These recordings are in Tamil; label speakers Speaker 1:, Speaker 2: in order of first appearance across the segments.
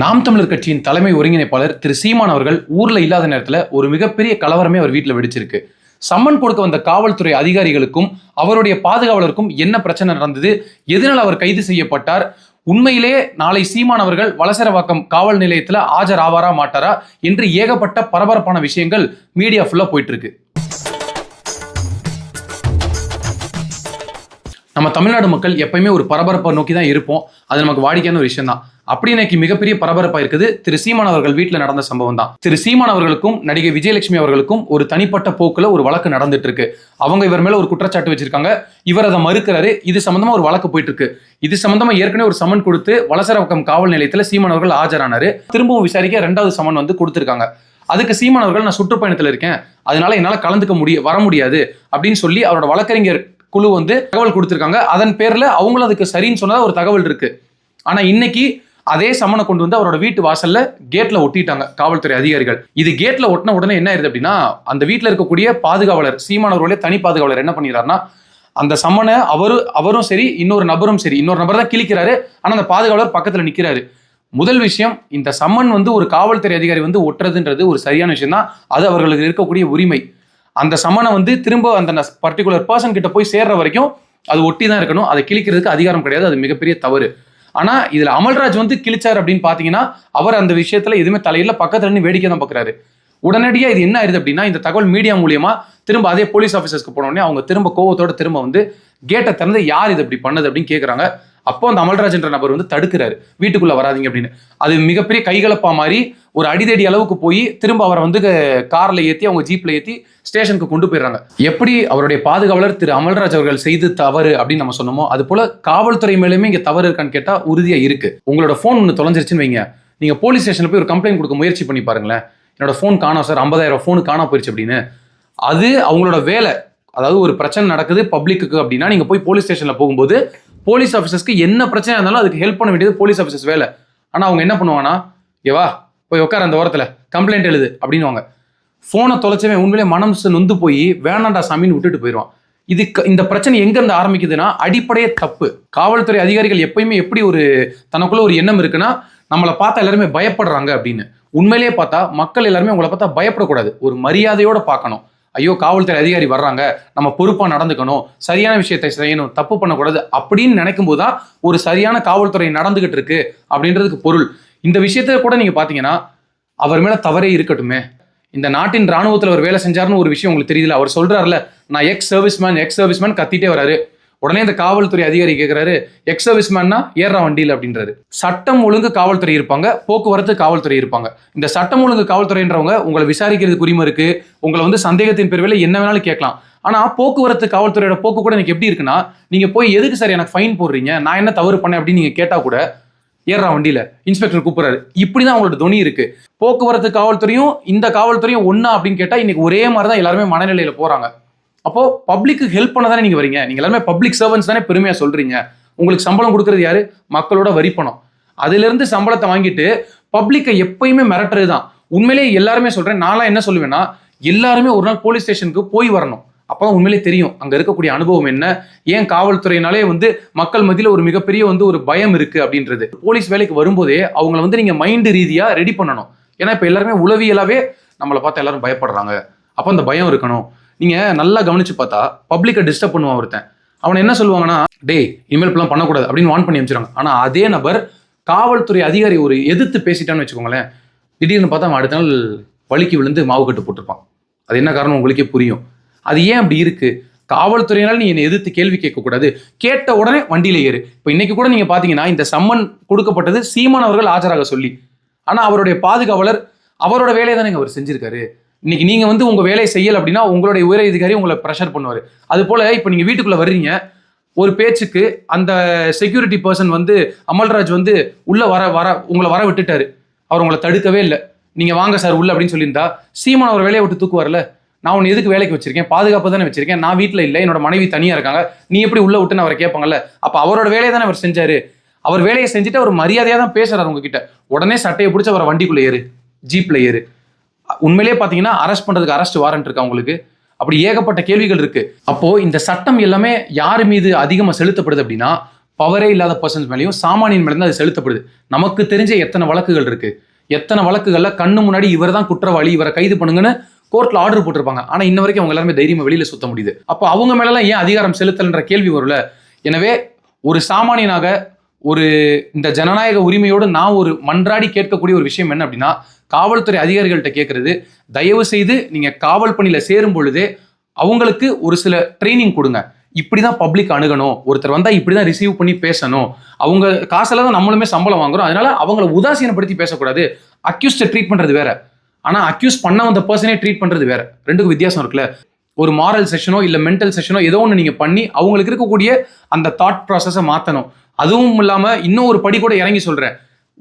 Speaker 1: நாம் தமிழர் கட்சியின் தலைமை ஒருங்கிணைப்பாளர் திரு சீமான் அவர்கள் ஊர்ல இல்லாத நேரத்துல ஒரு மிகப்பெரிய கலவரமே அவர் வீட்டில் வெடிச்சிருக்கு சம்மன் கொடுக்க வந்த காவல்துறை அதிகாரிகளுக்கும் அவருடைய பாதுகாவலருக்கும் என்ன பிரச்சனை நடந்தது எதனால் அவர் கைது செய்யப்பட்டார் உண்மையிலே நாளை சீமான் அவர்கள் வலசரவாக்கம் காவல் நிலையத்தில் ஆஜராவாரா மாட்டாரா என்று ஏகப்பட்ட பரபரப்பான விஷயங்கள் மீடியா ஃபுல்லாக போயிட்டு இருக்கு நம்ம தமிழ்நாடு மக்கள் எப்பயுமே ஒரு பரபரப்பை நோக்கி தான் இருப்போம் அது நமக்கு வாடிக்கையான ஒரு விஷயம் தான் அப்படி இன்னைக்கு மிகப்பெரிய பரபரப்பா இருக்குது திரு சீமான் அவர்கள் வீட்டில் நடந்த சம்பவம் தான் திரு சீமான் அவர்களுக்கும் நடிகை விஜயலட்சுமி அவர்களுக்கும் ஒரு தனிப்பட்ட போக்கில் ஒரு வழக்கு நடந்துட்டு இருக்கு அவங்க இவர் மேல ஒரு குற்றச்சாட்டு வச்சிருக்காங்க இவர் அதை மறுக்கிறாரு இது சம்பந்தமா ஒரு வழக்கு போயிட்டு இருக்கு இது சம்பந்தமா ஏற்கனவே ஒரு சமன் கொடுத்து வளசரவக்கம் காவல் நிலையத்தில் சீமான் அவர்கள் ஆஜரானாரு திரும்பவும் விசாரிக்க ரெண்டாவது சமன் வந்து கொடுத்துருக்காங்க அதுக்கு சீமான் அவர்கள் நான் சுற்றுப்பயணத்தில் இருக்கேன் அதனால என்னால் கலந்துக்க முடிய வர முடியாது அப்படின்னு சொல்லி அவரோட வழக்கறிஞர் குழு வந்து தகவல் கொடுத்துருக்காங்க அதன் பேரில் அவங்களும் அதுக்கு சரின்னு சொன்னதாக ஒரு தகவல் இருக்கு ஆனால் இன்னைக்கு அதே சமனை கொண்டு வந்து அவரோட வீட்டு வாசல்ல கேட்ல ஒட்டிட்டாங்க காவல்துறை அதிகாரிகள் இது கேட்ல ஒட்டின உடனே என்ன ஆயிருது அப்படின்னா அந்த வீட்டில் இருக்கக்கூடிய பாதுகாவலர் சீமானவர்களே தனி பாதுகாவலர் என்ன பண்ணிடுறாருனா அந்த சம்மனை அவரு அவரும் சரி இன்னொரு நபரும் சரி இன்னொரு நபர் தான் கிழிக்கிறாரு ஆனால் அந்த பாதுகாவலர் பக்கத்தில் நிற்கிறாரு முதல் விஷயம் இந்த சம்மன் வந்து ஒரு காவல்துறை அதிகாரி வந்து ஒட்டுறதுன்றது ஒரு சரியான விஷயம் தான் அது அவர்களுக்கு இருக்கக்கூடிய உரிமை அந்த சமனை வந்து திரும்ப அந்த பர்டிகுலர் பர்சன் கிட்ட போய் சேர்ற வரைக்கும் அது ஒட்டி தான் இருக்கணும் அதை கிழிக்கிறதுக்கு அதிகாரம் கிடையாது அது மிகப்பெரிய தவறு ஆனால் இதில் அமல்ராஜ் வந்து கிழிச்சார் அப்படின்னு பார்த்தீங்கன்னா அவர் அந்த விஷயத்தில் எதுவுமே தலையில் பக்கத்துல இருந்து வேடிக்கை தான் பாக்குறாரு உடனடியாக இது என்ன ஆயிருது அப்படின்னா இந்த தகவல் மீடியா மூலியமா திரும்ப அதே போலீஸ் ஆஃபீஸர்ஸ்க்கு போனோடனே அவங்க திரும்ப கோவத்தோட திரும்ப வந்து கேட்டை திறந்து யார் இது அப்படி பண்ணது அப்படின்னு கேட்குறாங்க அப்போ அந்த அமல்ராஜ்ன்ற நபர் வந்து தடுக்கிறாரு வீட்டுக்குள்ள வராதிங்க அப்படின்னு அது மிகப்பெரிய கைகலப்பா மாதிரி ஒரு அடிதடி அளவுக்கு போய் திரும்ப அவரை வந்து கார்ல ஏற்றி அவங்க ஜீப்ல ஏற்றி ஸ்டேஷனுக்கு கொண்டு போயிடுறாங்க எப்படி அவருடைய பாதுகாவலர் திரு அமல்ராஜ் அவர்கள் செய்து தவறு அப்படின்னு நம்ம சொன்னோமோ அது போல காவல்துறை மேலுமே இங்க தவறு இருக்கான்னு கேட்டா உறுதியா இருக்கு உங்களோட போன் ஒன்று தொலைஞ்சிருச்சுன்னு வைங்க நீங்க போலீஸ் ஸ்டேஷன்ல போய் ஒரு கம்ப்ளைண்ட் கொடுக்க முயற்சி பண்ணி பாருங்களேன் என்னோட ஃபோன் காணோம் சார் ஐம்பதாயிரம் ஃபோனு காணா போயிடுச்சு அப்படின்னு அது அவங்களோட வேலை அதாவது ஒரு பிரச்சனை நடக்குது பப்ளிக்கு அப்படின்னா நீங்கள் போய் போலீஸ் ஸ்டேஷனில் போகும்போது போலீஸ் ஆஃபீஸர்ஸ்க்கு என்ன பிரச்சனை இருந்தாலும் அதுக்கு ஹெல்ப் பண்ண வேண்டியது போலீஸ் ஆஃபீஸர்ஸ் வேலை ஆனால் அவங்க என்ன பண்ணுவாங்கன்னா ஏவா போய் உட்கார அந்த ஓரத்தில் கம்ப்ளைண்ட் எழுது அப்படின்வாங்க ஃபோனை தொலைச்சவே உண்மையிலே மனம் நொந்து போய் வேணாண்டா சாமின்னு விட்டுட்டு போயிடுவான் இது இந்த பிரச்சனை எங்கேருந்து ஆரம்பிக்குதுன்னா அடிப்படையே தப்பு காவல்துறை அதிகாரிகள் எப்பயுமே எப்படி ஒரு தனக்குள்ள ஒரு எண்ணம் இருக்குன்னா நம்மளை பார்த்தா எல்லாருமே பயப்படுறாங்க அப்படின்னு உண்மையிலேயே பார்த்தா மக்கள் எல்லாருமே உங்களை பார்த்தா பயப்படக்கூடாது ஒரு மரியாதையோடு பார்க்கணும் ஐயோ காவல்துறை அதிகாரி வர்றாங்க நம்ம பொறுப்பாக நடந்துக்கணும் சரியான விஷயத்தை செய்யணும் தப்பு பண்ணக்கூடாது அப்படின்னு நினைக்கும் போது தான் ஒரு சரியான காவல்துறை நடந்துகிட்டு இருக்கு அப்படின்றதுக்கு பொருள் இந்த விஷயத்த கூட நீங்கள் பார்த்தீங்கன்னா அவர் மேலே தவறே இருக்கட்டுமே இந்த நாட்டின் ராணுவத்தில் அவர் வேலை செஞ்சார்னு ஒரு விஷயம் உங்களுக்கு தெரியுதுல அவர் சொல்கிறாருல நான் எக்ஸ் சர்வீஸ்மேன் எக்ஸ் சர்வீஸ்மேன் கத்திட்டே வராரு உடனே இந்த காவல்துறை அதிகாரி கேட்குறாரு எக்ஸ் சர்வீஸ் மேன்னா வண்டியில் அப்படின்றது சட்டம் ஒழுங்கு காவல்துறை இருப்பாங்க போக்குவரத்து காவல்துறை இருப்பாங்க இந்த சட்டம் ஒழுங்கு காவல்துறைன்றவங்க உங்களை விசாரிக்கிறதுக்கு உரிமை இருக்கு உங்களை வந்து சந்தேகத்தின் பேர்வையில் என்ன வேணாலும் கேட்கலாம் ஆனால் போக்குவரத்து காவல்துறையோட போக்கு கூட எனக்கு எப்படி இருக்குன்னா நீங்கள் போய் எதுக்கு சார் எனக்கு ஃபைன் போடுறீங்க நான் என்ன தவறு பண்ணேன் அப்படின்னு நீங்கள் கேட்டால் கூட ஏறா வண்டியில் இன்ஸ்பெக்டர் கூப்பிட்றாரு இப்படி தான் அவங்களோட துணி இருக்குது போக்குவரத்து காவல்துறையும் இந்த காவல்துறையும் ஒன்றா அப்படின்னு கேட்டால் இன்றைக்கி ஒரே மாதிரி தான் எல்லாருமே மனநிலையில் போகிறாங்க அப்போ பப்ளிக்கு ஹெல்ப் பண்ண தானே நீங்க வரீங்க நீங்க எல்லாருமே பப்ளிக் சர்வன்ஸ் தானே பெருமையா சொல்றீங்க உங்களுக்கு சம்பளம் கொடுக்கறது யாரு மக்களோட வரி பணம் இருந்து சம்பளத்தை வாங்கிட்டு பப்ளிக்கை எப்பயுமே மிரட்டுறது தான் உண்மையிலேயே எல்லாருமே சொல்றேன் நான்லாம் என்ன சொல்லுவேன்னா எல்லாருமே ஒரு நாள் போலீஸ் ஸ்டேஷனுக்கு போய் வரணும் அப்போ உண்மையிலே தெரியும் அங்கே இருக்கக்கூடிய அனுபவம் என்ன ஏன் காவல்துறையினாலே வந்து மக்கள் மத்தியில ஒரு மிகப்பெரிய வந்து ஒரு பயம் இருக்குது அப்படின்றது போலீஸ் வேலைக்கு வரும்போதே அவங்கள வந்து நீங்கள் மைண்டு ரீதியாக ரெடி பண்ணணும் ஏன்னா இப்போ எல்லாருமே உளவியலாகவே நம்மளை பார்த்து எல்லாரும் பயப்படுறாங்க அப்போ அந்த பயம் இருக்கணும் நீங்கள் நல்லா கவனிச்சு பார்த்தா பப்ளிக்கை டிஸ்டர்ப் பண்ணுவான் ஒருத்தன் அவனை என்ன சொல்லுவாங்கன்னா டே இனிமேல் இப்பெல்லாம் பண்ணக்கூடாது அப்படின்னு வான் பண்ணி அனுப்பிச்சிருவாங்க ஆனால் அதே நபர் காவல்துறை அதிகாரி ஒரு எதிர்த்து பேசிட்டான்னு வச்சுக்கோங்களேன் திடீர்னு பார்த்தா அவன் அடுத்த நாள் வழுக்கி விழுந்து மாவு கட்டு போட்டிருப்பான் அது என்ன காரணம் உங்களுக்கே புரியும் அது ஏன் அப்படி இருக்குது காவல்துறையினால் நீ என்னை எதிர்த்து கேள்வி கேட்கக்கூடாது கேட்ட உடனே வண்டியில ஏறு இப்போ இன்னைக்கு கூட நீங்கள் பார்த்தீங்கன்னா இந்த சம்மன் கொடுக்கப்பட்டது சீமான் அவர்கள் ஆஜராக சொல்லி ஆனால் அவருடைய பாதுகாவலர் அவரோட வேலையை தானே அவர் செஞ்சிருக்காரு இன்னைக்கு நீங்கள் வந்து உங்கள் வேலையை செய்யல அப்படின்னா உங்களுடைய உயர் அதிகாரி உங்களை ப்ரெஷர் பண்ணுவார் அது போல் இப்போ நீங்கள் வீட்டுக்குள்ளே வர்றீங்க ஒரு பேச்சுக்கு அந்த செக்யூரிட்டி பர்சன் வந்து அமல்ராஜ் வந்து உள்ளே வர வர உங்களை வர விட்டுட்டாரு அவர் உங்களை தடுக்கவே இல்லை நீங்கள் வாங்க சார் உள்ள அப்படின்னு சொல்லியிருந்தா சீமான் அவர் வேலையை விட்டு தூக்குவார்ல நான் உன்னை எதுக்கு வேலைக்கு வச்சிருக்கேன் பாதுகாப்பு தானே வச்சிருக்கேன் நான் வீட்டில் இல்லை என்னோட மனைவி தனியாக இருக்காங்க நீ எப்படி உள்ளே விட்டுன்னு அவரை கேட்பாங்கல்ல அப்போ அவரோட வேலையை தானே அவர் செஞ்சார் அவர் வேலையை செஞ்சுட்டு அவர் மரியாதையாக தான் பேசுகிறார் உங்ககிட்ட உடனே சட்டையை பிடிச்சி அவரை வண்டிக்குள்ளே ஏறு ஜீப்பில் ஏறு உண்மையிலேயே பார்த்தீங்கன்னா அரெஸ்ட் பண்ணுறதுக்கு அரெஸ்ட் வாரண்ட் இருக்கு அவங்களுக்கு அப்படி ஏகப்பட்ட கேள்விகள் இருக்கு அப்போ இந்த சட்டம் எல்லாமே யார் மீது அதிகமாக செலுத்தப்படுது அப்படின்னா பவரே இல்லாத பர்சன்ஸ் மேலேயும் சாமானியன் மேலே தான் அது செலுத்தப்படுது நமக்கு தெரிஞ்ச எத்தனை வழக்குகள் இருக்கு எத்தனை வழக்குகளில் கண்ணு முன்னாடி இவர் தான் குற்றவாளி இவரை கைது பண்ணுங்கன்னு கோர்ட்டில் ஆர்டர் போட்டிருப்பாங்க ஆனால் இன்ன வரைக்கும் அவங்க எல்லாருமே தைரியமாக வெளியில் சுத்த முடியுது அப்போ அவங்க மேலெல்லாம் ஏன் அதிகாரம் செலுத்தலைன்ற கேள்வி வரும்ல எனவே ஒரு சாமானியனாக ஒரு இந்த ஜனநாயக உரிமையோடு நான் ஒரு மன்றாடி கேட்கக்கூடிய ஒரு விஷயம் என்ன அப்படின்னா காவல்துறை அதிகாரிகள்கிட்ட கேட்குறது தயவு செய்து நீங்கள் காவல் பணியில் சேரும் பொழுதே அவங்களுக்கு ஒரு சில ட்ரைனிங் கொடுங்க இப்படி தான் பப்ளிக் அணுகணும் ஒருத்தர் வந்தால் இப்படி தான் ரிசீவ் பண்ணி பேசணும் அவங்க காசில் தான் நம்மளுமே சம்பளம் வாங்குறோம் அதனால அவங்கள உதாசீனப்படுத்தி பேசக்கூடாது அக்யூஸ்டை ட்ரீட் பண்ணுறது வேற ஆனால் அக்யூஸ் பண்ண வந்த பர்சனே ட்ரீட் பண்ணுறது வேற ரெண்டுக்கும் வித்தியாசம் இருக்குல்ல ஒரு மாரல் செஷனோ இல்லை மென்டல் செஷனோ ஏதோ ஒன்று நீங்கள் பண்ணி அவங்களுக்கு இருக்கக்கூடிய அந்த தாட் ப்ராசஸை மாற்றணும் அதுவும் இல்லாமல் இன்னும் ஒரு படி கூட இறங்கி சொல்கிறேன்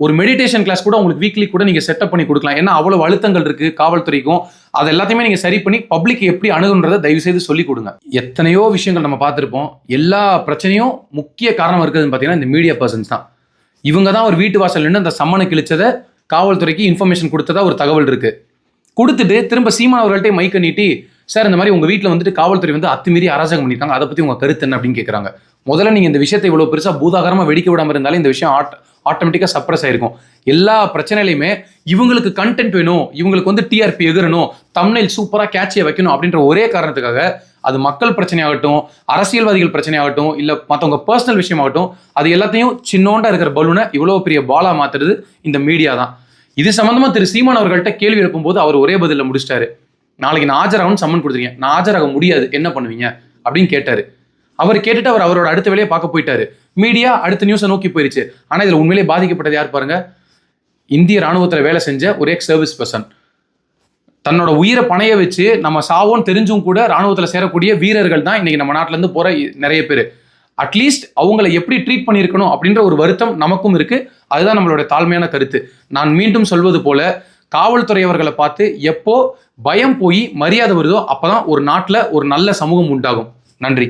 Speaker 1: ஒரு மெடிடேஷன் கிளாஸ் கூட உங்களுக்கு வீக்லி கூட நீங்கள் செட்டப் பண்ணி கொடுக்கலாம் ஏன்னா அவ்வளோ அழுத்தங்கள் இருக்குது காவல்துறைக்கும் அது எல்லாத்தையுமே நீங்கள் சரி பண்ணி பப்ளிக் எப்படி அணுகுன்றதை செய்து சொல்லிக் கொடுங்க எத்தனையோ விஷயங்கள் நம்ம பார்த்துருப்போம் எல்லா பிரச்சனையும் முக்கிய காரணம் இருக்குதுன்னு பார்த்தீங்கன்னா இந்த மீடியா பர்சன்ஸ் தான் இவங்க தான் ஒரு வீட்டு வாசல் நின்று அந்த சம்மனை கிழிச்சதை காவல்துறைக்கு இன்ஃபர்மேஷன் கொடுத்ததா ஒரு தகவல் இருக்குது கொடுத்துட்டு திரும்ப சீமான் அவர்கள்ட்டே மைக்க நீட்டி சார் இந்த மாதிரி உங்கள் வீட்டில் வந்துட்டு காவல்துறை வந்து அத்துமீறி அராஜகம் பண்ணியிருக்காங்க அதை பற்றி உங்கள் கருத்து என்ன அப்படின்னு கேட்குறாங்க முதல்ல நீங்கள் இந்த விஷயத்தை இவ்வளோ பெருசாக பூதாகரமாக வெடிக்க விடாமல் இருந்தாலும் இந்த விஷயம் ஆட் ஆட்டோமேட்டிக்காக சப்ரஸ் ஆயிருக்கும் எல்லா பிரச்சனையிலையுமே இவங்களுக்கு கண்டென்ட் வேணும் இவங்களுக்கு வந்து டிஆர்பி எகிரணும் தமிழில் சூப்பராக கேட்சியை வைக்கணும் அப்படின்ற ஒரே காரணத்துக்காக அது மக்கள் பிரச்சனையாகட்டும் அரசியல்வாதிகள் பிரச்சனையாகட்டும் இல்லை மற்றவங்க பர்சனல் விஷயமாகட்டும் அது எல்லாத்தையும் சின்னோண்டா இருக்கிற பலூனை இவ்வளோ பெரிய பாலாக மாற்றுறது இந்த மீடியா தான் இது சம்மந்தமாக திரு சீமான் அவர்கள்ட்ட கேள்வி எழுப்பும்போது அவர் ஒரே பதிலில் முடிச்சிட்டாரு நாளைக்கு நான் ஆஜராகணும் சம்மன் கொடுத்துருக்கேன் நான் ஆஜராக முடியாது என்ன பண்ணுவீங்க அப்படின்னு கேட்டார் அவர் கேட்டுட்டு அவர் அவரோட அடுத்த வேலையை பார்க்க போயிட்டாரு மீடியா அடுத்த நியூஸை நோக்கி போயிருச்சு ஆனால் இதில் உண்மையிலே பாதிக்கப்பட்டது யார் பாருங்க இந்திய ராணுவத்தில் வேலை செஞ்ச ஒரு எக்ஸ் சர்வீஸ் பர்சன் தன்னோட உயிரை பணைய வச்சு நம்ம சாவோன்னு தெரிஞ்சும் கூட ராணுவத்தில் சேரக்கூடிய வீரர்கள் தான் இன்னைக்கு நம்ம நாட்டிலேருந்து போகிற நிறைய பேர் அட்லீஸ்ட் அவங்கள எப்படி ட்ரீட் பண்ணியிருக்கணும் அப்படின்ற ஒரு வருத்தம் நமக்கும் இருக்குது அதுதான் நம்மளோட தாழ்மையான கருத்து நான் மீண்டும் சொல்வது போல காவல்துறை அவர்களை பார்த்து எப்போ பயம் போய் மரியாதை வருதோ அப்போ தான் ஒரு நாட்டில் ஒரு நல்ல சமூகம் உண்டாகும் நன்றி